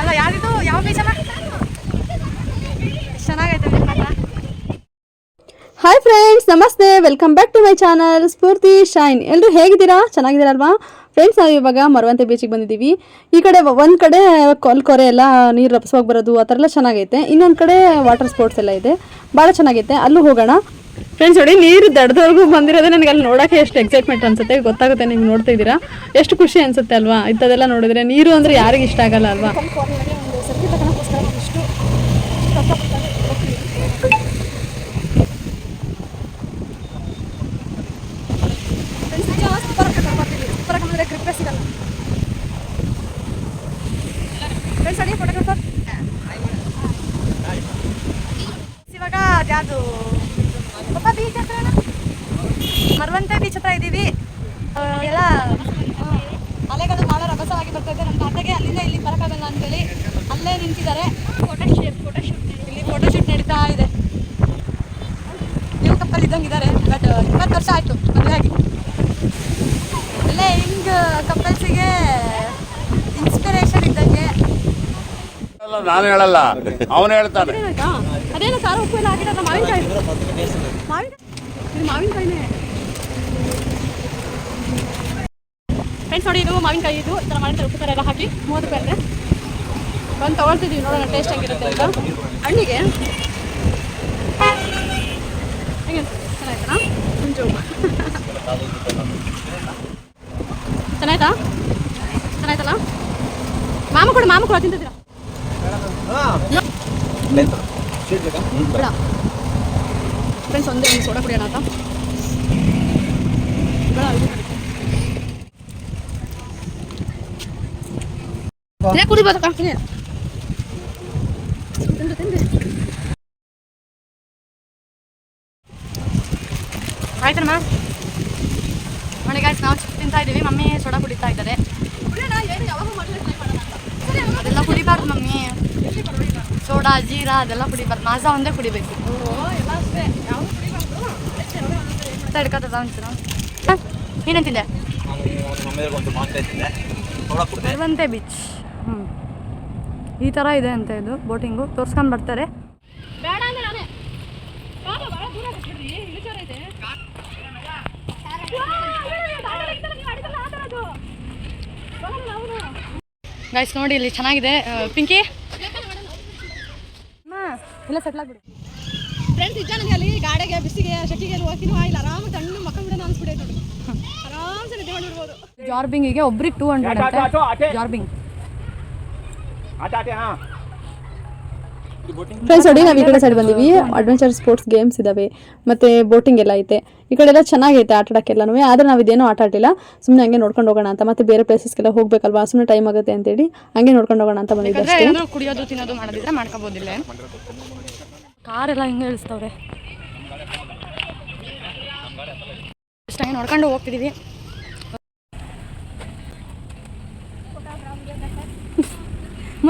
ಅಲ್ಲ, ಯಾರಿದು? ಯಾವ ಚೆನ್ನಾಗೈತೆ ಹಾಯ್ ಫ್ರೆಂಡ್ಸ್ ನಮಸ್ತೆ. Welcome back to my channel Spoorthi shine ಎಲ್ಲರೂ ಹೇಗಿದ್ದೀರಾ? ಚೆನ್ನಾಗಿದ್ದೀರಲ್ವಾ? ಫ್ರೆಂಡ್ಸ್ ನಾವು ಇವಾಗ ಮರವಂತೆ ಬೀಚಿಗೆ ಬಂದಿದ್ದೀವಿ. ಈ ಕಡೆ ಒಂದು ಕಡೆ ಕೊಲ್ ಕೊರೆ ಎಲ್ಲ ನೀರು ರಪ್ಸೋಗಿ ಬರೋದು, ಆ ಥರ ಎಲ್ಲ ಚೆನ್ನಾಗೈತೆ. ಇನ್ನೊಂದು ಕಡೆ ವಾಟರ್ ಸ್ಪೋರ್ಟ್ಸ್ ಎಲ್ಲ ಇದೆ. ಭಾಳ ಚೆನ್ನಾಗೈತೆ. ಅಲ್ಲೂ ಹೋಗೋಣ. ಫ್ರೆಂಡ್ಸ್ ನೋಡಿ, ನೀರು ದಡದವರೆಗೂ ಬಂದಿರೋದೇ ನನಗೆ ಅಲ್ಲಿ ನೋಡೋಕೆ ಎಷ್ಟು ಎಕ್ಸೈಟ್ಮೆಂಟ್ ಅನ್ಸುತ್ತೆ. ಗೊತ್ತಾಗುತ್ತೆ, ನೀವು ನೋಡ್ತಾ ಇದ್ದೀರಾ? ಎಷ್ಟು ಖುಷಿ ಅನ್ಸುತ್ತೆ ಅಲ್ವಾ? ಇಂಥದ್ದೆಲ್ಲ ನೋಡಿದ್ರೆ ನೀರು ಅಂದರೆ ಯಾರಿಗೆ ಇಷ್ಟ ಆಗಲ್ಲ ಅಲ್ವಾ ಒಂದು ಸರ್ತಿ ತಗೊಳಕ್ಕೋಸ್ಕರ ಇಷ್ಟು ಸೂಪರ್ ಬರ್ತೀವಿ ಸೂಪರ್ ಅಂದರೆ ಗ್ರಿಪ್ಪೇ ಸಿಗಲ್ಲ ಫ್ರೆಂಡ್ಸ್ ಅಡಿ ಫೋಟೋಗ್ರಾಫರ್ ಇವಾಗ ಅದ್ಯಾವುದು ಪಾಪ ಬೀಚ್ ಹತ್ರ ಮರವಂತೆ ಬೀಚ್ ಹತ್ರ ಇದ್ದೀವಿ ಎಲ್ಲ ಅಲೆಗಳು ಭಾಳ ರಭಸವಾಗಿ ಬರ್ತಾ ಇದೆ. ನಮ್ಮ ತಾತೆಗೆ ಅಲ್ಲಿಂದ ಇಲ್ಲಿ ಬರೋಕ್ಕಾಗಲ್ಲ ಅಂತೇಳಿ ಅಲ್ಲೇ ನಿಂತಿದ್ದಾರೆ. ಫೋಟೋ ಶೂಟ್ ಫೋಟೋ ಶೂಟ್ ಇಲ್ಲಿ ಫೋಟೋ ಶೂಟ್ ನಡೀತಾ ಇದೆ. ನೀವು ಕಪ್ಪಲ್ಲಿ ಇದ್ದಂಗಿದ್ದಾರೆ ಬಟ್ ಇಪ್ಪತ್ತು ವರ್ಷ ಆಯಿತು ಮದುವೆ ಆಗಿ. ಅಲ್ಲೇ ಹಿಂಗೆ ಕಪ್ಪಲ್ಸಿಗೆ ಇನ್ಸ್ಪಿರೇಷನ್ ಇದ್ದಂಗೆ. ನಾನು ಹೇಳಲ್ಲ. ಅವನು ಹೇಳ್ತಾನೆ. ಅದೇನೋ ಖಾರ ಉಪ್ಪು ಎಲ್ಲ ಹಾಕಿದಾರಲ್ಲ ಮಾವಿನಕಾಯಿ ಮಾವಿನಕಾಯಿ ಮಾವಿನಕಾಯಿನೇ. ಫ್ರೆಂಡ್ಸ್ ನೋಡಿ, ಇದು ಮಾವಿನಕಾಯಿ, ಇದು ಈ ಥರ ಮಾಡಿದ್ರೆ ಉಪ್ಪು ಥರ ಎಲ್ಲ ಹಾಕಿ ಮೂವತ್ತು ರೂಪಾಯಿ ಬಂದು ತೊಗೊಳ್ತಿದ್ದೀವಿ ನೋಡೋಣ ಟೇಸ್ಟ್ ಆಗಿರುತ್ತೆ ಅಂತ. ಹಣ್ಣಿಗೆ? ಹೆಂಗೆ? ಚೆನ್ನಾಯ್ತಾ ಮುಂಚು ಚೆನ್ನಾಯ್ತಾ? ಚೆನ್ನಾಯ್ತಲ್ಲ? ಮಾಮ ಕೊಡು ಮಾಮ ಕೊಡು, ತಿಂತಿದ್ದೀರಾ? ಬೇಡ. ಫ್ರೆಂಡ್ಸ್ ಒಂದೇ ಒಂದು ಸೋಡಾ ಕುಡಿಯೋಣ ಅಂತ. ಬೇಡ, ಇದು ಮಾಡಿ. ಇಲ್ಲೇ ಕುಡಿಬೋದಕ್ಕ ತಿನ್ನಿ. ತಿಂದು, ತಿಂದು. ಆಯ್ತಮ್ಮ ನೋಡಿ ಗಾಯ್ಸ್ ನಾವು ಚಿಕ್ಕ ತಿಂತಾ ಇದ್ದೀವಿ ಮಮ್ಮಿ ಸೋಡಾ ಕುಡಿತಾ ಇದ್ದಾರೆ ಅದೆಲ್ಲ ಕುಡಿಬಾರ್ದು ಮಮ್ಮಿ ಸೋಡಾ ಜೀರಾ ಅದೆಲ್ಲ ಕುಡಿಬಾರ್ದು ಮಾಜಾ ಒಂದೇ ಕುಡಿಬೇಕು ತಡ್ಕತ್ತದ ಒಂಚೂರು ಏನಂತಿದ್ದೆ ಮರವಂತೆ ಬೀಚ್ ಹ್ಞೂ ಈ ಥರ ಇದೆ ಅಂತ ಇದು ಬೋಟಿಂಗು. ತೋರ್ಸ್ಕೊಂಡ್ ಬರ್ತಾರೆ. ಬೇಡ ಗೈಸ್ ನೋಡಿ ಇಲ್ಲಿ ಚೆನ್ನಾಗಿದೆ. ಆ, ಪಿಂಕಿ ಇಲ್ಲ ಸೆಟ್ಲ್ ಆಗ್ಬಿಡಿ. ಫ್ರೆಂಡ್ಸ್ ಇದ್ದ ನನಗೆ ಅಲ್ಲಿ? ಗಾಡಿಗೆ ಬಿಸಿಗೆ ಶೆಕಿಗೆ ಅಲ್ಲಿ ಹೋಗ್ತೀನಿ ಇಲ್ಲ ಆರಾಮ ತಣ್ಣು ಮಕ್ಕಳು ಬಿಡೋಣ ಅನ್ಸ್ಬಿಟ್ಟೈತೆ ನೋಡಿ. ಆರಾಮ್ಸೆ ನಿದ್ದೆ ಮಾಡಿರ್ಬೋದು. ಜಾರ್ಬಿಂಗಿಗೆ ಒಬ್ರಿಗೆ ಟೂ ಹಂಡ್ರೆಡ್ ಜಾರ್ಬಿಂಗ್. ಫ್ರೆಂಡ್ಸ್ ನೋಡಿ ನಾವು ಈ ಕಡೆ ಸೈಡ್ ಬಂದೀವಿ. ಅಡ್ವೆಂಚರ್ ಸ್ಪೋರ್ಟ್ಸ್ ಗೇಮ್ಸ್ ಇದಾವೆ. ಮತ್ತೆ ಬೋಟಿಂಗ್ ಎಲ್ಲ ಐತೆ. ಈ ಕಡೆ ಎಲ್ಲ ಚೆನ್ನಾಗೈತೆ ಆಟ ಆಡೋಕ್ಕೆಲ್ಲನೂ ಆದರೆ ನಾವು ಇದೇನೋ ಆಟ ಆಡಲಿಲ್ಲ. ಸುಮ್ಮನೆ ಹಂಗೆ ನೋಡ್ಕೊಂಡು ಹೋಗೋಣ ಅಂತ. ಮತ್ತೆ ಬೇರೆ ಪ್ಲೇಸಸ್ಗೆಲ್ಲ ಹೋಗ್ಬೇಕಲ್ವಾ? ಸುಮ್ಮನೆ ಟೈಮ್ ಆಗುತ್ತೆ ಅಂತೇಳಿ ಹಂಗೆ ನೋಡ್ಕೊಂಡು ಹೋಗೋಣ ಅಂತ ಬಂದಿದ್ದೆ ಅಷ್ಟೇ. ಕುಡಿಯೋದು ತಿನ್ನೋದು ಮಾಡೋದಿದ್ರೆ ಮಾಡ್ಕೋಬೋದಿಲ್ಲ. ಕಾರೆಲ್ಲ ಹಿಂಗೆ ಇಳಿಸ್ತವ್ರೆ? ನೋಡ್ಕೊಂಡು ಹೋಗ್ತಿದೀವಿ.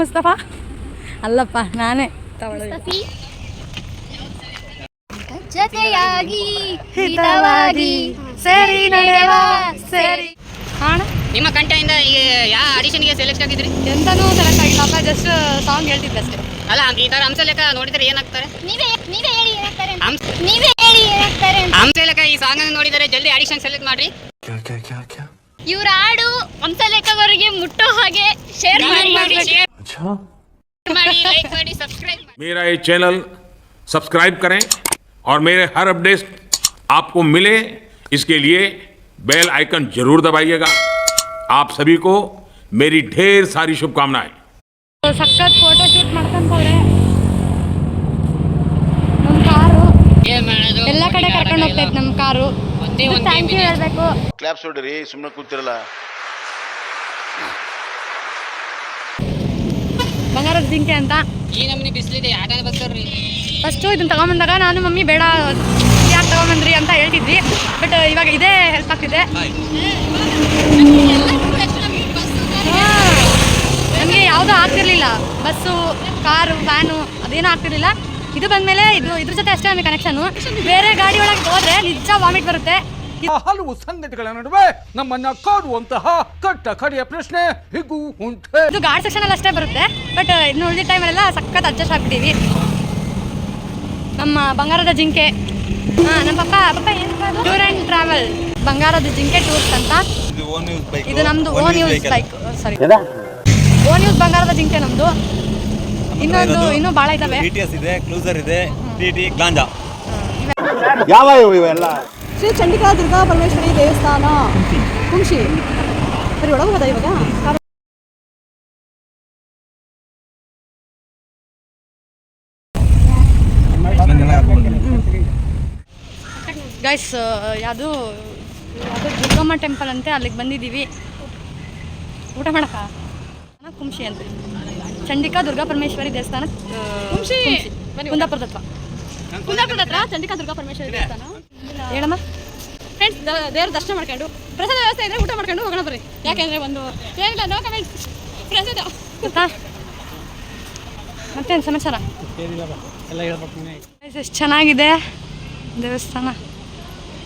ಮುಸ್ತಫಾ? ಅಲ್ಲಪ್ಪ ನಾನೇ. ಜೊತೆಯಾಗಿ ಹಿತವಾಗಿ ಸರಿ ನಡೆವ ಸರಿ. ಹಾಣ ನಿಮ್ಮ ಕಂಠದಿಂದ ಈಗ ಯಾವ ಆಡಿಷನ್ಗೆ ಸೆಲೆಕ್ಟ್ ಆಗಿದ್ರಿ? ಎಂತನೂ ಸೆಲೆಕ್ಟ್ ಆಗಿಲ್ಲಪ್ಪ ಜಸ್ಟ್ ಸಾಂಗ್ ಹೇಳ್ತಿದ್ದೆ ಅಷ್ಟೇ. ಅಲ್ಲ ಈ ತರ ಅಂಶ ಲೆಕ್ಕ ನೋಡಿದ್ರೆ ಏನಾಗ್ತಾರೆ? ನೀವೇ ನೀವೇ ಹೇಳಿ ಏನಾಗ್ತಾರೆ ಅಂತ. ನೀವೇ ಹೇಳಿ ಏನಾಗ್ತಾರೆ ಅಂತ. ಅಂಶ ಲೆಕ್ಕ ಈ ಸಾಂಗ್ ನೋಡಿದರೆ ಜಲ್ದಿ ಆಡಿಷನ್ ಸೆಲೆಕ್ಟ್ ಮಾಡ್ರಿ. ಇವ್ರ ಹಾಡು ವಂಶಲೇಖವರೆಗೆ ಮುಟ್ಟೋ ಹಾಗೆ ಶೇರ್ ಮಾಡಿ ಮಾಡಿ share ಮಾಡಿ ಲೈಕ್ ಮಾಡಿ ಸಬ್ಸ್ಕ್ರೈಬ್ ಮಾಡಿ मेरा ये चैनल सब्सक्राइब करें और मेरे हर अपडेट आपको मिले इसके लिए बेल आइकन जरूर दबाइएगा आप सभी को मेरी ढेर सारी शुभकामनाएं ಸಖತ್ ಫೋಟೋ ಶೂಟ್ ಮಾಡ್ಕೊಂಡ್ರೆ ನಮ್ಮ ಕಾರು ಏನ್ ಮಾಡೋದು ಎಲ್ಲ ಕಡೆ ಕರ್ಕೊಂಡು ಹೋಗ್ತೈತೆ ನಮ್ಮ ಕಾರು ಒಂದೇ ಒಂದ್ ಥ್ಯಾಂಕ್ ಯು ಹೇಳ್ಬೇಕು. ಕ್ಲಾಪ್ಸ್ ಹೊಡ್ರಿ ಸುಮ್ಮನೆ ಕೂತಿರಲ್ಲ. ಬಂಗಾರದ ಜಿಂಕೆ ಅಂತ. ಈ ನಮ್ಮನೆ ಬಿಸಿಲಿದೆ ಯಾಕೆ ಬರ್ತಾರ್ರಿ? ಫಸ್ಟು ಇದನ್ನ ತಗೊಂಬಂದಾಗ ನಾನು ಮಮ್ಮಿ ಬೇಡ ಯಾಕೆ ತಗೊಂಬಂದ್ರಿ ಅಂತ ಹೇಳ್ತಿದ್ವಿ. ಬಟ್ ಇವಾಗ ಇದೇ ಹೆಲ್ಪ್ ಆಗ್ತಿದೆ. ನಮಗೆ ಯಾವುದೂ ಆಗ್ತಿರ್ಲಿಲ್ಲ. ಬಸ್ಸು ಕಾರು ವ್ಯಾನು ಅದೇನೂ ಆಗ್ತಿರ್ಲಿಲ್ಲ. ಇದು ಬಂದಮೇಲೆ ಇದು ಇದ್ರ ಜೊತೆ ಅಷ್ಟೇ ನಮಗೆ ಕನೆಕ್ಷನು ಬೇರೆ ಗಾಡಿ ಒಳಗೆ ಹೋದ್ರೆ ನಿಜ ವಾಮಿಟ್ ಬರುತ್ತೆ. ಹಲವು ಸಂಗತಿಗಳ ನಡುವೆ ನಮ್ಮನ್ನ ಕಾಡುವಂತಹ ಕಟ್ಟ ಕಡೆಯ ಪ್ರಶ್ನೆ ಹಿಗು ಉಂಟೆ. ಇದು ಗಾರ್ಡ್ ಸೆಕ್ಷನ್ ಅಲ್ಲಿ ಅಷ್ಟೇ ಬರುತ್ತೆ ಬಟ್ ಇನ್ನು ಉಳಿದ ಟೈಮಲ್ಲೆಲ್ಲ ಸಖತ್ ಅಡ್ಜಸ್ಟ್ ಆಗ್ಬಿಟ್ಟಿವಿ. ನಮ್ಮ ಬಂಗಾರದ ಜಿಂಕೆ. ಹಾ ನಮ್ಮ ಪಪ್ಪ ಪಪ್ಪ ಏನು ಟೂರ್ ಆ್ಯಂಡ್ ಟ್ರಾವೆಲ್ ಬಂಗಾರದ ಜಿಂಕೆ ಟೂರ್ಸ್ ಅಂತ. ಇದು ನಮ್ದು own use bike sorry own use ಬಂಗಾರದ ಜಿಂಕೆ ನಮ್ದು. ಇನ್ನೊಂದು ಇನ್ನೂ ಭಾಳ ಇದಾವೆ. ಟಿಟಿಎಸ್ ಇದೆ ಕ್ಲೂಸರ್ ಇದೆ ಟಿಟಿ ಗ್ಲಾಂಜಾ ಯಾವ ಇವೆಲ್ಲ? ಶ್ರೀ ಚಂಡಿಕಾ ದುರ್ಗಾ ಪರಮೇಶ್ವರಿ ದೇವಸ್ಥಾನ. ಕುಂಶಿ. ಬರೀ ಒಳಗೆ ಹೋದ ಇವಾಗ? ಗೈಸ್ ಯಾವುದು ಯಾವುದು ದುರ್ಗಮ್ಮ ಟೆಂಪಲ್ ಅಂತೆ ಅಲ್ಲಿಗೆ ಬಂದಿದ್ದೀವಿ. ಊಟ ಮಾಡಕ್ಕ? ಕುಂಶಿ ಅಂತ. ಚಂಡಿಕಾ ದುರ್ಗಾ ಪರಮೇಶ್ವರಿ ದೇವಸ್ಥಾನ. ಕುಂದಾಪುರದತ್ವ ಕುಂದಾಪುರದತ್ರ ಕುಂದಾಪುರದ ಹತ್ರ. ಕುಂದಾಪುರದ ಹತ್ರ ಚಂಡಿಕಾ ದುರ್ಗಾ ಪರಮೇಶ್ವರಿ ದೇವಸ್ಥಾನ. ಹೇಳಮ್ಮ. ಫ್ರೆಂಡ್ಸ್ ದೇವ್ರ ದರ್ಶನ ಮಾಡ್ಕೊಂಡು ಪ್ರಸಾದ ವ್ಯವಸ್ಥೆ ಇದ್ರೆ ಊಟ ಮಾಡ್ಕೊಂಡು ಹೋಗೋಣ ಬರ್ರಿ. ಯಾಕೆಂದ್ರೆ ಒಂದು ಏನಿಲ್ಲ ನೋ ಕಮೆಂಟ್ ಪ್ರಸಾದ. ಗೊತ್ತಾ? ಮತ್ತೇನು ಸಮಾಚಾರ? ಎಷ್ಟು ಚೆನ್ನಾಗಿದೆ ದೇವಸ್ಥಾನ.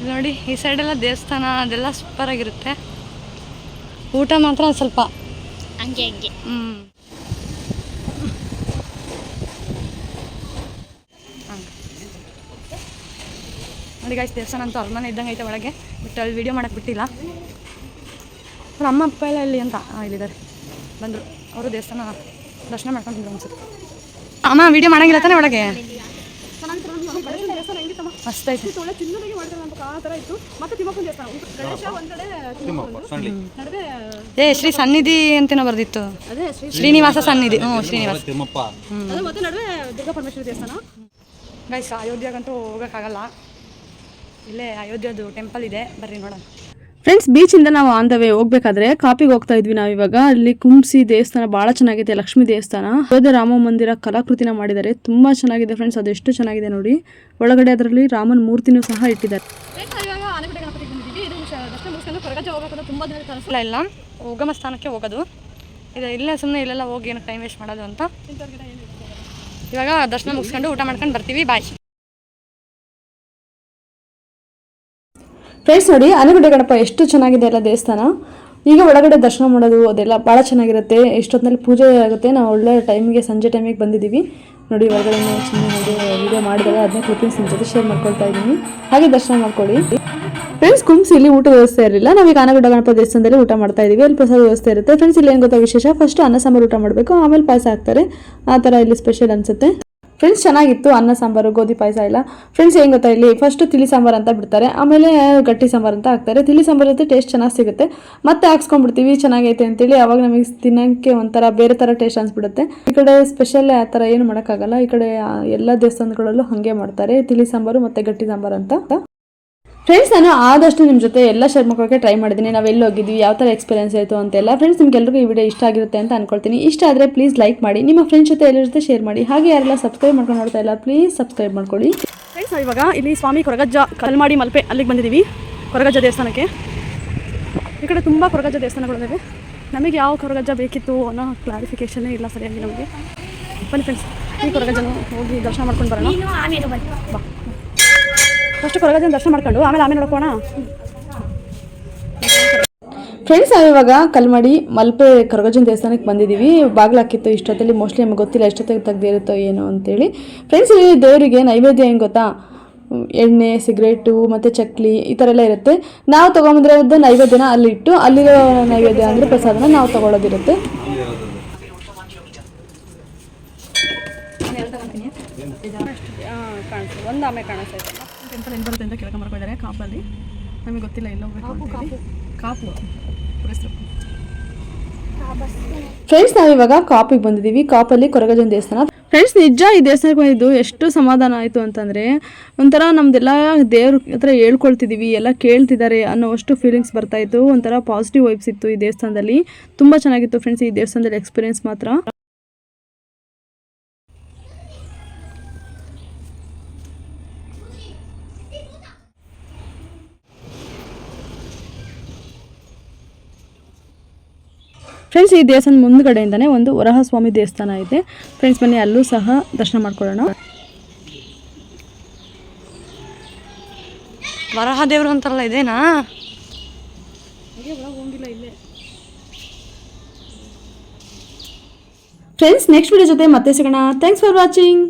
ನೋಡಿ ಈ ಸೈಡೆಲ್ಲ ದೇವಸ್ಥಾನ ಅದೆಲ್ಲ ಸೂಪರ್ ಆಗಿರುತ್ತೆ. ಊಟ ಮಾತ್ರ ಒಂದ್ ಸ್ವಲ್ಪ. ಹಂಗೆ ಹಂಗೆ. ಹ್ಞೂ ನೋಡಿ ಗಾಯ್ಸ್ ದೇವಸ್ಥಾನ ಅಂತೂ ಅರಮನೆ ಇದ್ದಂಗೆ ಐತೆ ಒಳಗೆ. ಬಟ್ ಅಲ್ಲಿ ವಿಡಿಯೋ ಮಾಡಕ್ಕೆ ಬಿಟ್ಟಿಲ್ಲ. ನಮ್ಮ ಅಮ್ಮ ಅಪ್ಪ ಎಲ್ಲ ಇಲ್ಲಿ ಅಂತ? ಇಲ್ಲಿದ್ದಾರೆ. ಬಂದರು. ಅವರು ದೇವಸ್ಥಾನ ದರ್ಶನ ಮಾಡ್ಕೊಂಡಿದ್ರು ಅನ್ಸುತ್ತೆ. ಅಮ್ಮ ವೀಡಿಯೋ ಮಾಡಂಗಿಲ್ಲ ತಾನೇ ಒಳಗೆ? ಮಸ್ತ್ ಐತೆ. ಏ ಶ್ರೀ ಸನ್ನಿಧಿ ಅಂತೇನೋ ಬರ್ದಿತ್ತು. ಶ್ರೀನಿವಾಸ ಸನ್ನಿಧಿ. ಹ್ಞೂ ಶ್ರೀನಿವಾಸ. ತಿಮ್ಮಪ್ಪ. ಅದು ಮತ್ತೆ ನಡುವೆ ದುರ್ಗಾ ಪರಮೇಶ್ವರಿ ದೇವಸ್ಥಾನ. ಗೈಸ್ ಅಯೋಧ್ಯೆಗಂತೂ ಹೋಗೋಕ್ಕಾಗಲ್ಲ. ಇಲ್ಲೇ ಅಯೋಧ್ಯದು ಟೆಂಪಲ್ ಇದೆ. ಬರ್ರಿ ನೋಡೋಣ. ಫ್ರೆಂಡ್ಸ್ ಬೀಚಿಂದ ನಾವು ಆನ್ ದ ವೇ ಹೋಗ್ಬೇಕಾದ್ರೆ ಕಾಪಿಗೆ ಹೋಗ್ತಾ ಇದ್ವಿ ನಾವು ಇವಾಗ. ಅಲ್ಲಿ ಕುಂಸಿ ದೇವಸ್ಥಾನ ಬಹಳ ಚೆನ್ನಾಗಿದೆ ಲಕ್ಷ್ಮೀ ದೇವಸ್ಥಾನ. ಅಯೋಧ್ಯೆ ರಾಮ ಮಂದಿರ ಕಲಾಕೃತಿನ ಮಾಡಿದ್ದಾರೆ. ತುಂಬಾ ಚೆನ್ನಾಗಿದೆ ಫ್ರೆಂಡ್ಸ್ ಅದು ಎಷ್ಟು ಚೆನ್ನಾಗಿದೆ ನೋಡಿ. ಒಳಗಡೆ ಅದರಲ್ಲಿ ರಾಮನ ಮೂರ್ತಿನೂ ಸಹ ಇಟ್ಟಿದ್ದಾರೆ. ತುಂಬ ದಿನ ಇಲ್ಲ ಉಗಮ ಸ್ಥಾನಕ್ಕೆ ಹೋಗೋದು. ಇದು ಇಲ್ಲೇ ಸುಮ್ಮನೆ ಇಲ್ಲೆಲ್ಲ ಹೋಗಿ ಏನಕ್ಕೆ ಟೈಮ್ ವೇಸ್ಟ್ ಮಾಡೋದು ಅಂತ. ಇವಾಗ ದರ್ಶನ ಮುಗಿಸ್ಕೊಂಡು ಊಟ ಮಾಡ್ಕೊಂಡು ಬರ್ತೀವಿ. ಬಾಯ್ ಫ್ರೆಂಡ್ಸ್ ನೋಡಿ, ಆನೆಗುಡ್ಡೆ ಗಣಪ ಎಷ್ಟು ಚೆನ್ನಾಗಿದೆ ಅಲ್ಲ ದೇವಸ್ಥಾನ. ಈಗ ಒಳಗಡೆ ದರ್ಶನ ಮಾಡೋದು, ಅದೆಲ್ಲ ಭಾಳ ಚೆನ್ನಾಗಿರುತ್ತೆ. ಎಷ್ಟೊತ್ತಿನಲ್ಲಿ ಪೂಜೆ ಆಗುತ್ತೆ, ನಾವು ಒಳ್ಳೆ ಟೈಮಿಗೆ ಸಂಜೆ ಟೈಮಿಗೆ ಬಂದಿದ್ದೀವಿ. ನೋಡಿ, ಒಳಗಡೆ ಚೆನ್ನಾಗಿ ವಿಡಿಯೋ ಮಾಡಿದರೆ ಅದನ್ನ ಕ್ಲಿಪ್ಪಿಂಗ್ಸ್ ನಿಮ್ಮ ಜೊತೆ ಶೇರ್ ಮಾಡ್ಕೊಳ್ತಾ ಇದ್ದೀನಿ. ಹಾಗೆ ದರ್ಶನ ಮಾಡ್ಕೊಳ್ಳಿ. ಫ್ರೆಂಡ್ಸ್ ಕುಂಸಿ ಇಲ್ಲಿ ಊಟದ ವ್ಯವಸ್ಥೆ ಇರಲಿಲ್ಲ. ನಾವೀಗ ಆನಗುಡ್ಡ ಗಣಪ ದೇವಸ್ಥಾನದಲ್ಲಿ ಊಟ ಮಾಡ್ತಾ ಇದೀವಿ. ಅಲ್ಲಿ ಪ್ರಸಾದ ವ್ಯವಸ್ಥೆ ಇರುತ್ತೆ. ಫ್ರೆಂಡ್ಸ್ ಇಲ್ಲಿ ಏನು ಗೊತ್ತಾ ವಿಶೇಷ? ಫಸ್ಟ್ ಅನ್ನ ಸಾಂಬಾರು ಊಟ ಮಾಡಬೇಕು, ಆಮೇಲೆ ಪಾಯಸ ಹಾಕ್ತಾರೆ. ಆ ಥರ ಇಲ್ಲಿ ಸ್ಪೆಷಲ್ ಅನ್ಸುತ್ತೆ. ಫ್ರೆಂಡ್ಸ್ ಚೆನ್ನಾಗಿತ್ತು ಅನ್ನ, ಸಾಂಬಾರು, ಗೋಧಿ ಪಾಯಸ ಎಲ್ಲ. ಫ್ರೆಂಡ್ಸ್ ಏನು ಗೊತ್ತಾ ಇಲ್ಲಿ? ಫಸ್ಟ್ ತಿಳಿ ಸಾಂಬಾರು ಅಂತ ಬಿಡ್ತಾರೆ. ಆಮೇಲೆ ಗಟ್ಟಿ ಸಾಂಬಾರು ಅಂತ ಹಾಕ್ತಾರೆ. ತಿಳಿ ಸಾಂಬಾರು ಅಂತ ಟೇಸ್ಟ್ ಚೆನ್ನಾಗಿ ಸಿಗುತ್ತೆ. ಮತ್ತೆ ಹಾಕ್ಸ್ಕೊಂಡ್ಬಿಡ್ತೀವಿ, ಚೆನ್ನಾಗೈತೆ ಅಂತೇಳಿ ಅವಾಗ ನಮಗೆ ತಿನ್ನೋಕ್ಕೆ ಒಂಥರ ಬೇರೆ ಥರ ಟೇಸ್ಟ್ ಅನ್ಸ್ಬಿಡುತ್ತೆ. ಈ ಕಡೆ ಸ್ಪೆಷಲ್ ಆ ಥರ ಏನು ಮಾಡೋಕ್ಕಾಗಲ್ಲ. ಈ ಕಡೆ ಎಲ್ಲ ದೇವಸ್ಥಾನಗಳಲ್ಲೂ ಹಾಗೆ ಮಾಡ್ತಾರೆ. ತಿಳಿ ಸಾಂಬಾರು ಮತ್ತು ಗಟ್ಟಿ ಸಾಂಬಾರು ಅಂತ. ಫ್ರೆಂಡ್ಸ್ ನಾನು ಆದಷ್ಟು ನಿಮ್ಮ ಜೊತೆ ಎಲ್ಲ ಶೇರ್ ಮಾಡ್ಕೊಳ್ಳೋಕೆ ಟ್ರೈ ಮಾಡಿದ್ದೀನಿ ನಾವು ಎಲ್ಲಿ ಹೋಗಿದ್ವಿ ಯಾವ ಥರ ಎಕ್ಸ್ಪೀರಿಯನ್ಸ್ ಆಯಿತು ಅಂತೆಲ್ಲ. ಫ್ರೆಂಡ್ಸ್ ನಿಮ್ಗೆಲ್ಲರಿಗೂ ಈ ವಿಡಿಯೋ ಇಷ್ಟ ಆಗಿರುತ್ತೆ ಅಂತ ಅನ್ಕೊಳ್ತೀನಿ. ಇಷ್ಟ ಆದರೆ ಪ್ಲೀಸ್ ಲೈಕ್ ಮಾಡಿ ನಿಮ್ಮ ಫ್ರೆಂಡ್ಸ್ ಜೊತೆ ಎಲ್ಲರ ಜೊತೆ ಶೇರ್ ಮಾಡಿ. ಹಾಗೆ ಯಾರೆಲ್ಲ ಸಬ್ಸ್ಕ್ರೈಬ್ ಮಾಡ್ಕೊಂಡು ನೋಡ್ತಾ ಇಲ್ಲ ಪ್ಲೀಸ್ ಸಬ್ಸ್ಕ್ರೈಬ್ ಮಾಡ್ಕೊಳ್ಳಿ. ಫ್ರೆಂಡ್ಸ್ ನಾವು ಇವಾಗ ಇಲ್ಲಿ ಸ್ವಾಮಿ ಕೊರಗಜ್ಜ ಕಲ್ಮಾಡಿ ಮಲ್ಪೆ ಅಲ್ಲಿಗೆ ಬಂದಿದ್ದೀವಿ ಕೊರಗಜ್ಜ ದೇವಸ್ಥಾನಕ್ಕೆ. ಈ ಕಡೆ ತುಂಬ ಕೊರಗಜ್ಜ ದೇವಸ್ಥಾನಗಳಿದ್ದಾವೆ ನಮಗೆ ಯಾವ ಕೊರಗಜ್ಜ ಬೇಕಿತ್ತು ಅನ್ನೋ ಕ್ಲಾರಿಫಿಕೇಶನೇ ಇಲ್ಲ ಸರಿಯಾಗಿ ನಮಗೆ. ಬನ್ನಿ ಫ್ರೆಂಡ್ಸ್ ಈ ಕೊರಗಜ್ಜನ ಹೋಗಿ ದರ್ಶನ ಮಾಡ್ಕೊಂಡು ಬರೋಣ. ಬಾ. ಫಸ್ಟ್ ಕೊರಗಜ್ಜನ ದರ್ಶನ ಮಾಡ್ಕೊಂಡು ಆಮೇಲೆ ಆಮೇಲೆ ನೋಡ್ಕೋಣ ಫ್ರೆಂಡ್ಸ್ ನಾವಿವಾಗ ಕಲ್ಮಡಿ ಮಲ್ಪೆ ಕರಗಜನ್ ದೇವಸ್ಥಾನಕ್ಕೆ ಬಂದಿದ್ದೀವಿ. ಬಾಗಿಲು ಹಾಕಿತ್ತು ಇಷ್ಟೊತ್ತಲ್ಲಿ ಮೋಸ್ಟ್ಲಿ ನಮಗೆ ಗೊತ್ತಿಲ್ಲ ಎಷ್ಟೊತ್ತಿಗೆ ತೆಗ್ದಿರುತ್ತೋ ಏನೋ ಅಂತೇಳಿ. ಫ್ರೆಂಡ್ಸ್ ಇಲ್ಲಿ ದೇವರಿಗೆ ನೈವೇದ್ಯ ಹೆಂಗೆ ಗೊತ್ತಾ? ಎಣ್ಣೆ ಸಿಗರೇಟು ಮತ್ತು ಚಕ್ಲಿ ಈ ಥರ ಎಲ್ಲ ಇರುತ್ತೆ. ನಾವು ತೊಗೊಂಬಂದಿರೋದು ನೈವೇದ್ಯನ ಅಲ್ಲಿ ಇಟ್ಟು ಅಲ್ಲಿರೋ ನೈವೇದ್ಯ ಅಂದರೆ ಪ್ರಸಾದನ ನಾವು ತೊಗೊಳೋದಿರುತ್ತೆ. ಕಾಣಿಸ್ತು ಒಂದು ಆಮೇಲೆ ಕಾಣಿಸ್ತಾ ಇದೆ ಟೆಂಪಲ್ ಎಲ್ಲಿ ಬರುತ್ತೆ ಅಂತ ಕೇಳ್ಕೊಂಬರ್ಕೊಂಡಿದ್ದಾರೆ ಕಾಪಲ್ಲಿ. ನಮಗೆ ಗೊತ್ತಿಲ್ಲ ಎಲ್ಲ ಹೋಗ್ಬೇಕು ಅಂತೇಳಿ ಕಾಪು. ಹೆಸರು. ಫ್ರೆಂಡ್ಸ್ ನಾವಿವಾಗ ಕಾಪಿಗೆ ಬಂದಿದ್ದೀವಿ ಕಾಪಲ್ಲಿ ಕೊರಗಜನ ದೇವಸ್ಥಾನ. ಫ್ರೆಂಡ್ಸ್ ನಿಜ ಈ ದೇವಸ್ಥಾನಕ್ಕೆ ಬಂದಿದ್ದು ಎಷ್ಟು ಸಮಾಧಾನ ಆಯಿತು ಅಂತಂದರೆ ಒಂಥರ ನಮ್ದೆಲ್ಲ ದೇವ್ರ ಹತ್ರ ಹೇಳ್ಕೊಳ್ತಿದ್ದೀವಿ ಎಲ್ಲ ಕೇಳ್ತಿದ್ದಾರೆ ಅನ್ನೋವಷ್ಟು ಫೀಲಿಂಗ್ಸ್ ಬರ್ತಾಯಿತ್ತು ಒಂಥರ ಪಾಸಿಟಿವ್ ವೈಬ್ಸ್ ಇತ್ತು ಈ ದೇವಸ್ಥಾನದಲ್ಲಿ. ತುಂಬ ಚೆನ್ನಾಗಿತ್ತು ಫ್ರೆಂಡ್ಸ್ ಈ ದೇವಸ್ಥಾನದಲ್ಲಿ ಎಕ್ಸ್ಪೀರಿಯನ್ಸ್ ಮಾತ್ರ. ಫ್ರೆಂಡ್ಸ್ ಈ ದೇವಸ್ಥಾನ ಮುಂದ್ಗಡೆಯಿಂದನೇ ಒಂದು ವರಹಸ್ವಾಮಿ ದೇವಸ್ಥಾನ ಇದೆ ಫ್ರೆಂಡ್ಸ್ ಬನ್ನಿ ಅಲ್ಲೂ ಸಹ ದರ್ಶನ ಮಾಡ್ಕೊಳ್ಳೋಣ. ವರಹ ದೇವರು ಅಂತಾರಲ್ಲ ಇದೇನಾ? ಫ್ರೆಂಡ್ಸ್ ನೆಕ್ಸ್ಟ್ ವಿಡಿಯೋ ಜೊತೆ ಮತ್ತೆ ಸಿಗೋಣ. Thanks for watching